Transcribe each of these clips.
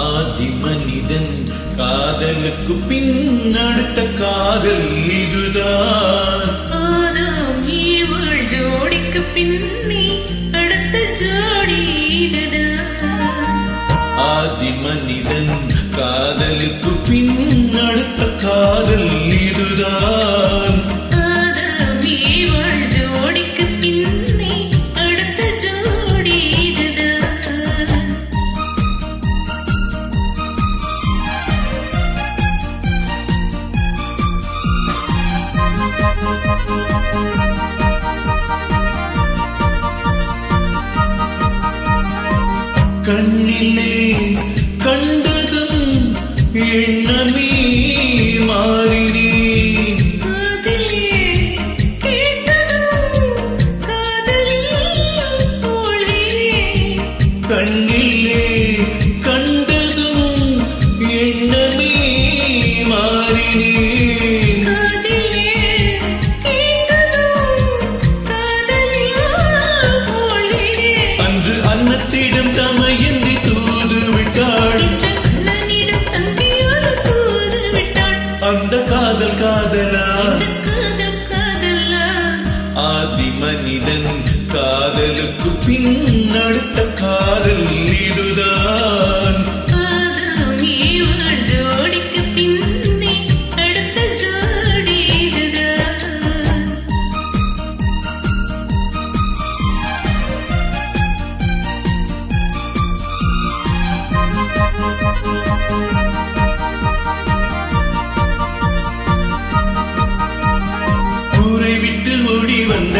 ஆதி மனிதன் காதலுக்கு பின் அடுத்த காதல் இதுதான். ஆதாம் ஈவாள் ஜோடிக்கு பின்னே அடுத்த ஜோடி இதுதான். ஆதி மனிதன் காதலுக்கு பின் அடுத்த காதல் கண்ணிலே கண்டதும் எண்ணமே தோல்வியே கண்ணிலே கண்டதும் எண்ணமே மாறினேன் இந்த காதல் காதலா? ஆதி மனிதன் காதலுக்கு பின் அடுத்த காதல் இதுதான்.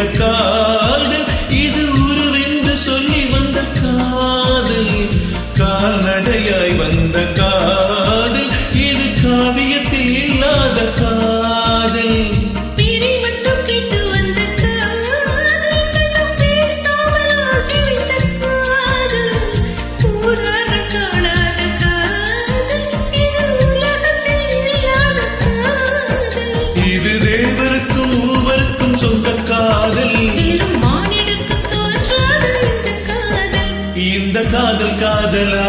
காலம் காதல் காதலா?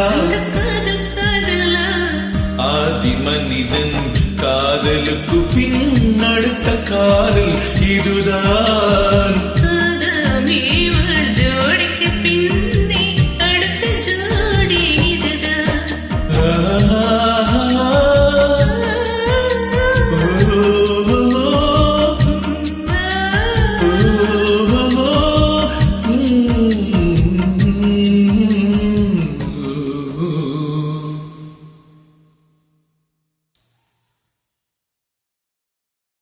ஆதி மனிதன் காதலுக்கு பின் அடுத்த காதல் இதுதான்.